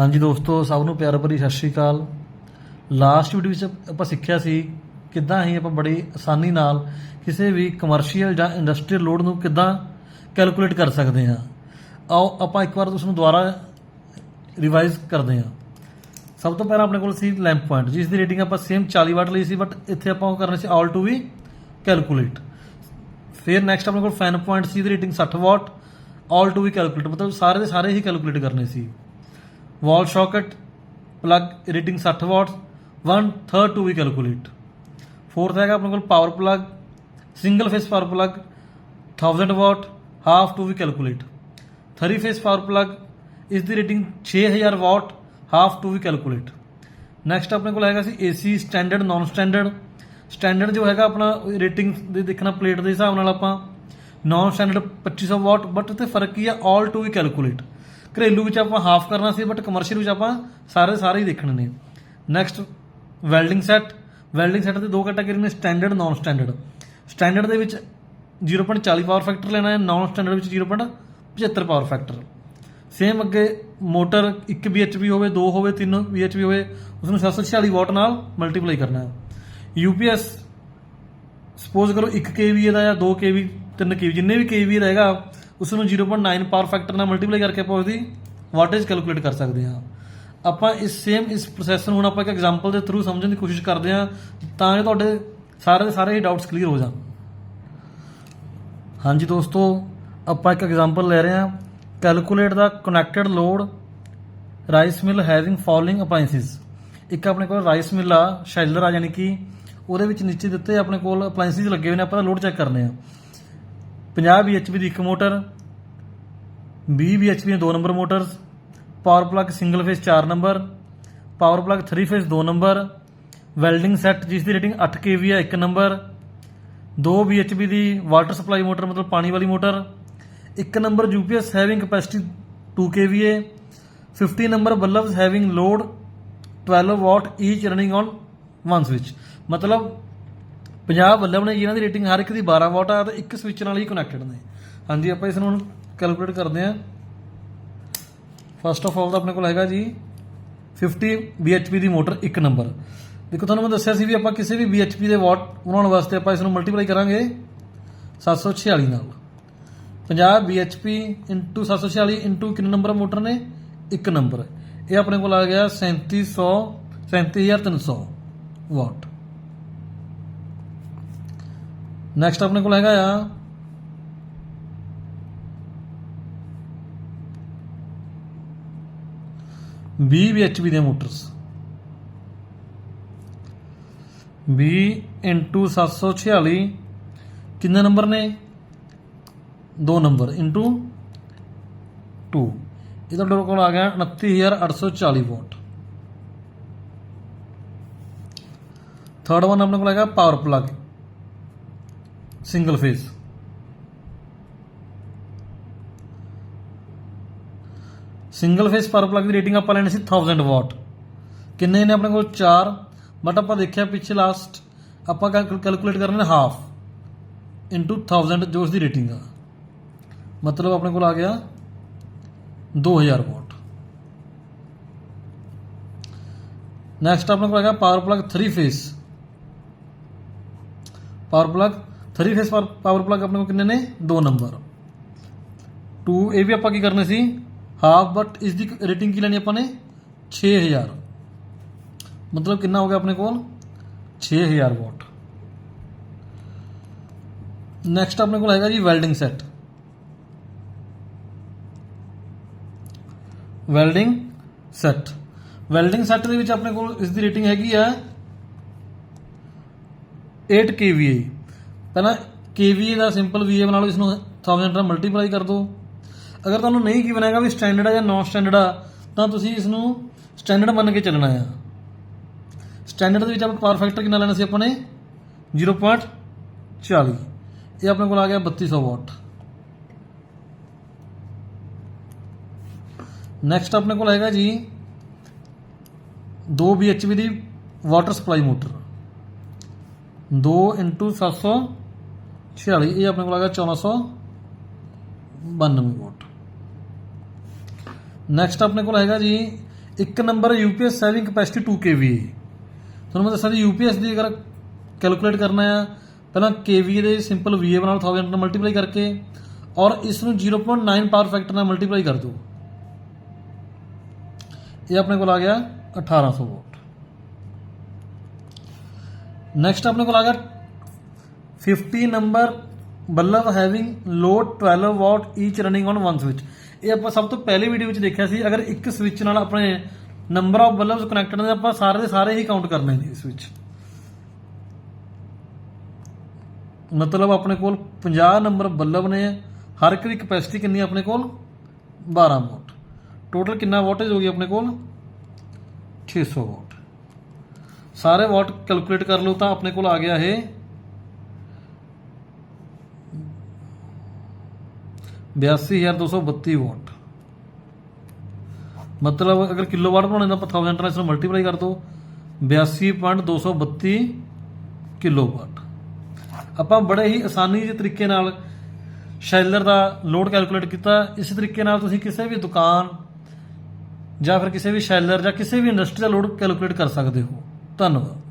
ਹਾਂਜੀ ਦੋਸਤੋ, ਸਭ ਨੂੰ ਪਿਆਰ ਭਰੀ ਸਤਿ ਸ਼੍ਰੀ ਅਕਾਲ। ਲਾਸਟ ਵੀਡੀਓ ਵਿੱਚ ਆਪਾਂ ਸਿੱਖਿਆ ਸੀ ਕਿੱਦਾਂ ਹੀ ਆਪਾਂ ਬੜੀ ਆਸਾਨੀ ਨਾਲ ਕਿਸੇ ਵੀ ਕਮਰਸ਼ੀਅਲ ਜਾਂ ਇੰਡਸਟਰੀਅਲ ਲੋਡ ਨੂੰ ਕਿੱਦਾਂ ਕੈਲਕੂਲੇਟ ਕਰ ਸਕਦੇ ਹਾਂ। ਆਓ, ਆਪਾਂ ਇੱਕ ਵਾਰ ਉਸ ਨੂੰ ਦੁਬਾਰਾ ਰਿਵਾਈਜ਼ ਕਰਦੇ ਹਾਂ। ਸਭ ਤੋਂ ਪਹਿਲਾਂ ਆਪਣੇ ਕੋਲ ਸੀ ਲੈਂਪ ਪੁਆਇੰਟ ਜਿਸ ਦੀ ਰੇਟਿੰਗ ਆਪਾਂ ਸੇਮ 40 ਵਾਟ ਲਈ ਸੀ ਬਟ ਇੱਥੇ ਆਪਾਂ ਉਹ ਕਰਨਾ ਸੀ ਆਲ ਟੂ ਵੀ ਕੈਲਕੂਲੇਟ ਫਿਰ ਨੈਕਸਟ ਆਪਣੇ ਕੋਲ ਫੈਨ ਪੁਆਇੰਟ ਸੀ ਦੀ rating 60 watt all to be calculate ਮਤਲਬ ਸਾਰੇ ਦੇ ਸਾਰੇ ਹੀ ਕੈਲਕੂਲੇਟ ਕਰਨੇ ਸੀ। Wall socket plug rating 60 watt 1 third to be calculate fourth ਹੈਗਾ ਆਪਣੇ ਕੋਲ power plug single phase power plug 1000 watt half to be calculate three phase power plug ਇਸ ਦੀ rating 6000 watt half to be calculate next ਆਪਣੇ ਕੋਲ ਹੈਗਾ ਸੀ AC standard non standard standard ਜੋ ਹੈਗਾ ਆਪਣਾ ਰੇਟਿੰਗ ਦੇ ਦੇਖਣਾ ਪਲੇਟ ਦੇ ਹਿਸਾਬ ਨਾਲ ਆਪਾਂ ਨਾਨ ਸਟੈਂਡਰਡ 2500 ਵਾਟ ਬਟ ਤੇ ਫ਼ਰਕ ਕੀ ਆ? ਆਲ ਟੂ ਵੀ ਕੈਲਕੂਲੇਟ ਘਰੇਲੂ ਵਿੱਚ ਆਪਾਂ ਹਾਫ ਕਰਨਾ ਸੀ ਬਟ ਕਮਰਸ਼ੀਅਲ ਵਿੱਚ ਆਪਾਂ ਸਾਰੇ ਸਾਰੇ ਹੀ ਦੇਖਣੇ ਨੇ। Next welding set welding set ਦੇ ਦੋ ਕੈਟਾਗਰੀ ਨੇ ਸਟੈਂਡਰਡ ਨਾਨ ਸਟੈਂਡਰਡ ਸਟੈਂਡਰਡ ਦੇ ਵਿੱਚ 0.40 ਪਾਵਰ ਫੈਕਟਰ ਲੈਣਾ ਹੈ ਨਾਨ ਸਟੈਂਡਰਡ ਵਿੱਚ 0.75 ਪਾਵਰ ਫੈਕਟਰ ਸੇਮ ਅੱਗੇ ਮੋਟਰ 1 bhp ਹੋਵੇ 2 ਹੋਵੇ 3 bhp ਹੋਵੇ ਉਸ ਨੂੰ 746 ਵਾਟ ਨਾਲ ਮਲਟੀਪਲਾਈ ਕਰਨਾ ਹੈ। ਯੂਪੀਐਸ ਸਪੋਜ਼ ਕਰੋ 1 kVA ਦਾ ਜਾਂ 2 kV 3 kV, ਜਿੰਨੇ ਵੀ kVA ਰਹੇਗਾ ਉਸ ਨੂੰ 0.9 ਪਾਵਰ ਫੈਕਟਰ ਨਾਲ ਮਲਟੀਪਲਾਈ ਕਰਕੇ ਆਪਾਂ ਉਹਦੀ ਵਾਟੇਜ ਕੈਲਕੂਲੇਟ ਕਰ ਸਕਦੇ ਹਾਂ। ਆਪਾਂ ਇਸ ਸੇਮ ਇਸ ਪ੍ਰੋਸੈਸ ਨੂੰ ਹੁਣ ਆਪਾਂ ਇੱਕ ਐਗਜ਼ਾਮਪਲ ਦੇ ਥਰੂ ਸਮਝਣ ਦੀ ਕੋਸ਼ਿਸ਼ ਕਰਦੇ ਹਾਂ, ਤਾਂ ਕਿ ਤੁਹਾਡੇ ਸਾਰੇ ਦੇ ਸਾਰੇ ਹੀ ਡਾਊਟਸ ਕਲੀਅਰ ਹੋ ਜਾਣ। ਹਾਂਜੀ ਦੋਸਤੋ, ਆਪਾਂ ਇੱਕ ਐਗਜ਼ਾਮਪਲ ਲੈ ਰਹੇ ਹਾਂ। ਕੈਲਕੂਲੇਟ ਦਾ connected load rice mill having following appliances ਇੱਕ ਆਪਣੇ ਕੋਲ ਰਾਈਸ ਮਿਲ ਆ, ਸ਼ੈਲਰ ਆ, ਯਾਨੀ ਕਿ ਉਹਦੇ ਵਿੱਚ ਨੀਚੇ ਦਿੱਤੇ ਆਪਣੇ ਕੋਲ ਅਪਲਾਈਐਂਸਿਸ ਲੱਗੇ ਹੋਏ ਨੇ, ਆਪਾਂ ਲੋਡ ਚੈੱਕ ਕਰਨੇ ਆ। 50 bhp ਦੀ ਇੱਕ ਮੋਟਰ 20 bhp ਦੀਆਂ ਦੋ number motors power plug single phase 4 number power plug 3 phase 2 number welding set ਜਿਸ ਦੀ ਰੇਟਿੰਗ 8 kV ਹੈ 1 ਨੰਬਰ 2 bhp ਦੀ ਵਾਟਰ ਸਪਲਾਈ ਮੋਟਰ, ਮਤਲਬ ਪਾਣੀ ਵਾਲੀ ਮੋਟਰ, ਇੱਕ number UPS having capacity 2 kVA 50 number bulbs having load 12 watt each running on one switch ਮਤਲਬ 50 ਵੱਲੋਂ ਨੇ ਇਹਨਾਂ ਦੀ ਰੇਟਿੰਗ ਹਰ ਇੱਕ ਦੀ 12 ਵਾਟ ਆ ਤੇ ਇੱਕ ਸਵਿਚ ਨਾਲ ਹੀ ਕਨੈਕਟਡ ਨੇ। ਹਾਂਜੀ, ਆਪਾਂ ਇਸ ਨੂੰ ਹੁਣ ਕੈਲਕੂਲੇਟ ਕਰਦੇ ਹਾਂ। ਫਸਟ ਆਫ ਆਲ ਤਾਂ ਆਪਣੇ ਕੋਲ ਹੈਗਾ ਜੀ 50 bhp ਦੀ ਮੋਟਰ ਇੱਕ ਨੰਬਰ ਦੇਖੋ, ਤੁਹਾਨੂੰ ਮੈਂ ਦੱਸਿਆ ਸੀ ਵੀ ਆਪਾਂ ਕਿਸੇ ਵੀ bhp ਦੇ ਵਾਟ ਬਣਾਉਣ ਵਾਸਤੇ ਆਪਾਂ ਇਸ ਨੂੰ ਮਲਟੀਪਲਾਈ ਕਰਾਂਗੇ 746 ਨਾਲ। 50 bhp 746 ਕਿੰਨੇ ਨੰਬਰ ਮੋਟਰ ਨੇ? ਇੱਕ ਨੰਬਰ ਇਹ ਆਪਣੇ ਕੋਲ ਆ ਗਿਆ 3700 37300 ਵਾਟ। ਨੈਕਸਟ ਆਪਣੇ ਕੋਲ ਹੈਗਾ ਆ। ਵੀਹ bhp ਦੀਆਂ ਮੋਟਰਸ। 20 into 746 ਕਿੰਨੇ ਨੰਬਰ ਨੇ? ਦੋ ਨੰਬਰ ਇਨਟੂ 2 ਇਹ ਤੁਹਾਡੇ ਕੋਲ ਆ ਗਿਆ 29840 ਵਾਟ ਥਰਡ ਵਨ ਆਪਣੇ ਕੋਲ ਹੈਗਾ power plug single phase single phase power plug ਦੀ ਰੇਟਿੰਗ ਆਪਾਂ ਲੈਣੀ ਸੀ 1000 ਵਾਟ ਕਿੰਨੇ ਨੇ ਆਪਣੇ ਕੋਲ? 4 ਬਟ ਆਪਾਂ ਦੇਖਿਆ ਪਿੱਛੇ ਲਾਸਟ ਆਪਾਂ ਕੈਲਕੂਲੇਟ ਕਰਨਾ ਹੈ ਹਾਫ ਇਨਟੂ 1000 ਜੋ ਉਸ ਦੀ ਰੇਟਿੰਗ ਆ। ਮਤਲਬ ਆਪਣੇ ਕੋਲ ਆ ਗਿਆ 2000 ਵਾਟ ਨੈਕਸਟ ਆਪਣੇ ਕੋਲ ਹੈਗਾ power plug 3 phase power plug 3 phase power plug ਆਪਣੇ ਕੋਲ ਕਿੰਨੇ ਨੇ 2 ਨੰਬਰ 2 ਇਹ ਵੀ ਆਪਾਂ ਕੀ ਕਰਨੇ ਸੀ ਹਾਫ ਬਟ ਇਸ ਦੀ ਰੇਟਿੰਗ ਕੀ ਲੈਣੀ ਆਪਾਂ ਨੇ 6000 ਮਤਲਬ ਕਿੰਨਾ ਹੋ ਗਿਆ ਆਪਣੇ ਕੋਲ 6000 ਵਾਟ ਨੈਕਸਟ ਆਪਣੇ ਕੋਲ ਹੈਗਾ ਜੀ welding set welding set welding set ਦੇ ਵਿੱਚ ਆਪਣੇ ਕੋਲ ਇਸ ਦੀ ਰੇਟਿੰਗ ਹੈਗੀ ਆ 8 kVA ਪਹਿਲਾਂ kVA ਦਾ ਸਿੰਪਲ VA ਨਾਲ ਲਓ ਇਸ ਨੂੰ 1000 ਨਾਲ ਮਲਟੀਪਲਾਈ ਕਰ ਦਿਓ ਅਗਰ ਤੁਹਾਨੂੰ ਨਹੀਂ ਕੀ ਬਣਾਏਗਾ ਵੀ ਸਟੈਂਡਰਡ ਆ ਜਾਂ ਨਾਨ ਸਟੈਂਡਰਡ ਆ, ਤਾਂ ਤੁਸੀਂ ਇਸ ਨੂੰ ਸਟੈਂਡਰਡ ਮੰਨ ਕੇ ਚੱਲਣਾ ਆ। ਸਟੈਂਡਰਡ ਦੇ ਵਿੱਚ ਆਪਾਂ ਪਾਵਰ ਫੈਕਟਰ ਕਿੰਨਾ ਲੈਣਾ ਸੀ ਆਪਾਂ ਨੇ? 0.40 ਇਹ ਆਪਣੇ ਕੋਲ ਆ ਗਿਆ 3200 ਵਾਟ। ਨੈਕਸਟ ਆਪਣੇ ਕੋਲ ਹੈਗਾ ਜੀ 2 bhp ਦੀ ਵਾਟਰ ਸਪਲਾਈ ਮੋਟਰ 2 746 ਇਹ ਆਪਣੇ ਕੋਲ ਆ ਗਿਆ 1492 ਵੋਟ। ਨੈਕਸਟ ਆਪਣੇ ਕੋਲ ਹੈਗਾ ਜੀ, ਇੱਕ number UPS saving capacity 2 kVA ਤੁਹਾਨੂੰ ਮੈਂ ਦੱਸਾਂ ਜੀ ਯੂਪੀਐਸ ਦੀ ਅਗਰ ਕੈਲਕੂਲੇਟ ਕਰਨਾ ਆ, ਪਹਿਲਾਂ kVA ਦੇ ਸਿੰਪਲ VA ਨਾਲ 1000 ਨਾਲ ਮਲਟੀਪਲਾਈ ਕਰਕੇ ਔਰ ਇਸ ਨੂੰ 0.9 ਪਾਵਰ ਫੈਕਟਰ ਨਾਲ ਮਲਟੀਪਲਾਈ ਕਰ ਦਿਓ। ਇਹ ਆਪਣੇ ਕੋਲ ਆ ਗਿਆ 1800 ਵੋਟ। ਨੈਕਸਟ ਆਪਣੇ ਕੋਲ ਆ ਗਿਆ 50 number bulb having load 12 watt each running on one switch ਇਹ ਆਪਾਂ ਸਭ ਤੋਂ ਪਹਿਲੇ ਵੀਡੀਓ ਵਿੱਚ ਦੇਖਿਆ ਸੀ। ਅਗਰ ਇੱਕ ਸਵਿਚ ਨਾਲ ਆਪਣੇ ਨੰਬਰ ਆਫ ਬੱਲਬਸ ਕਨੈਕਟਡ ਨੇ ਆਪਾਂ ਸਾਰੇ ਦੇ ਸਾਰੇ ਹੀ ਕਾਊਂਟ ਕਰਨੇ ਨੇ ਇਸ ਵਿੱਚ। ਮਤਲਬ ਆਪਣੇ ਕੋਲ 50 ਨੰਬਰ ਬੱਲਬ ਨੇ, ਹਰ ਇੱਕ ਦੀ ਕਪੈਸਿਟੀ ਕਿੰਨੀ ਆਪਣੇ ਕੋਲ? 12 ਵਾਟ ਟੋਟਲ ਕਿੰਨਾ ਵਾਟੇਜ ਹੋ ਗਈ ਆਪਣੇ ਕੋਲ? 600 ਵਾਟ ਸਾਰੇ ਵਾਟ ਕੈਲਕੂਲੇਟ ਕਰ ਲਓ ਤਾਂ ਆਪਣੇ ਕੋਲ ਆ ਗਿਆ ਇਹ 82232 ਵਾਟ। ਮਤਲਬ ਅਗਰ ਕਿਲੋਵਾਟ ਬਣਾਉਣੇ ਤਾਂ ਆਪਾਂ 1000 ਨਾਲ ਇਸ ਨੂੰ ਮਲਟੀਪਲਾਈ ਕਰ ਦਿਓ 82.232 ਕਿਲੋਵਾਟ। ਆਪਾਂ ਬੜੇ ਹੀ ਆਸਾਨੀ ਜਿਹੇ ਤਰੀਕੇ ਨਾਲ ਸ਼ੈਲਰ ਦਾ ਲੋਡ ਕੈਲਕੂਲੇਟ ਕੀਤਾ। ਇਸ ਤਰੀਕੇ ਨਾਲ ਤੁਸੀਂ ਕਿਸੇ ਵੀ ਦੁਕਾਨ ਜਾਂ ਫਿਰ ਕਿਸੇ ਵੀ ਸ਼ੈਲਰ ਜਾਂ ਕਿਸੇ ਵੀ ਇੰਡਸਟਰੀ ਦਾ ਲੋਡ ਕੈਲਕੂਲੇਟ ਕਰ ਸਕਦੇ ਹੋ। ਧੰਨਵਾਦ।